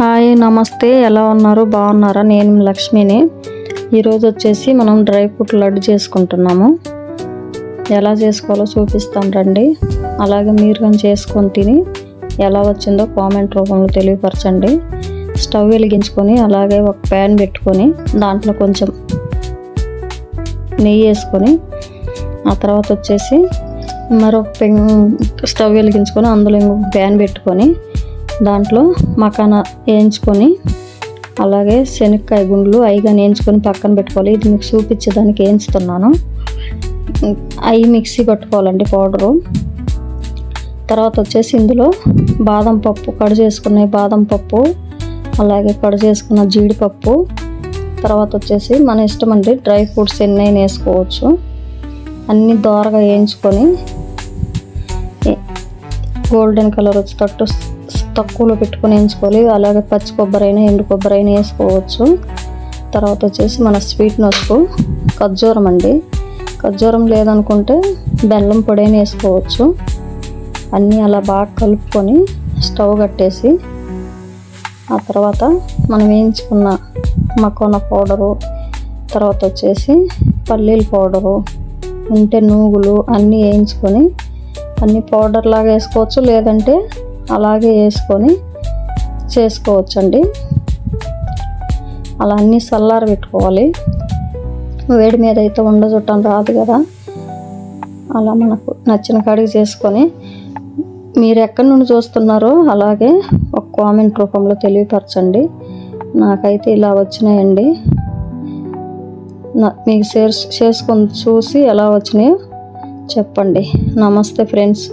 Hi నమస్తే. ఎలా ఉన్నారు? బాగున్నారా? నేను లక్ష్మిని. ఈరోజు వచ్చేసి మనం డ్రై ఫ్రూట్ లడ్డు చేసుకుంటున్నాము. ఎలా చేసుకోవాలో చూపిస్తాను రండి. అలాగే మీరు కానీ చేసుకొని తిని ఎలా వచ్చిందో కామెంట్ రూపంలో తెలియపరచండి. స్టవ్ వెలిగించుకొని అలాగే ఒక ప్యాన్ పెట్టుకొని దాంట్లో కొంచెం నెయ్యి వేసుకొని ఆ తర్వాత వచ్చేసి మరొక స్టవ్ వెలిగించుకొని అందులో ఇంకొక ప్యాన్ పెట్టుకొని దాంట్లో మకాన వేయించుకొని అలాగే శనక్కాయ గుండ్లు అయిగా వేయించుకొని పక్కన పెట్టుకోవాలి. ఇది మీకు చూపించేదానికి వేయించుతున్నాను. అవి మిక్సీ పట్టుకోవాలండి పౌడరు. తర్వాత వచ్చేసి ఇందులో బాదం పప్పు కడు చేసుకున్న బాదం పప్పు అలాగే కడు చేసుకున్న జీడిపప్పు. తర్వాత వచ్చేసి మన ఇష్టం అండి డ్రై ఫ్రూట్స్ ఎన్నైనా వేసుకోవచ్చు. అన్నీ దోరగా వేయించుకొని గోల్డెన్ కలర్ వచ్చేటట్టు తక్కువలో పెట్టుకొని వేయించుకోవాలి. అలాగే పచ్చి కొబ్బరి అయినా ఎండు కొబ్బరి అయినా వేసుకోవచ్చు. తర్వాత వచ్చేసి మన స్వీట్ నొస్కు ఖర్జూరం అండి. ఖర్జూరం లేదనుకుంటే బెల్లం పొడి అయినా వేసుకోవచ్చు. అన్నీ అలా బాగా కలుపుకొని స్టవ్ కట్టేసి ఆ తర్వాత మనం వేయించుకున్న మకోన పౌడరు తర్వాత వచ్చేసి పల్లీల పౌడరు ఉంటే నూగులు అన్నీ వేయించుకొని అన్ని పౌడర్ లాగా వేసుకోవచ్చు. లేదంటే అలాగే వేసుకొని చేసుకోవచ్చండి. అలా అన్నీ చల్లార పెట్టుకోవాలి. వేడి మీద అయితే ఉండ చుట్టం రాదు కదా. అలా మనకు నచ్చిన కాడికి చేసుకొని మీరు ఎక్కడి నుండి చూస్తున్నారో అలాగే ఒక కామెంట్ రూపంలో తెలియపరచండి. నాకైతే ఇలా వచ్చినాయండి. నా- మీకు షేర్ చేసుకొని చూసి ఎలా వచ్చినాయో చెప్పండి. నమస్తే ఫ్రెండ్స్.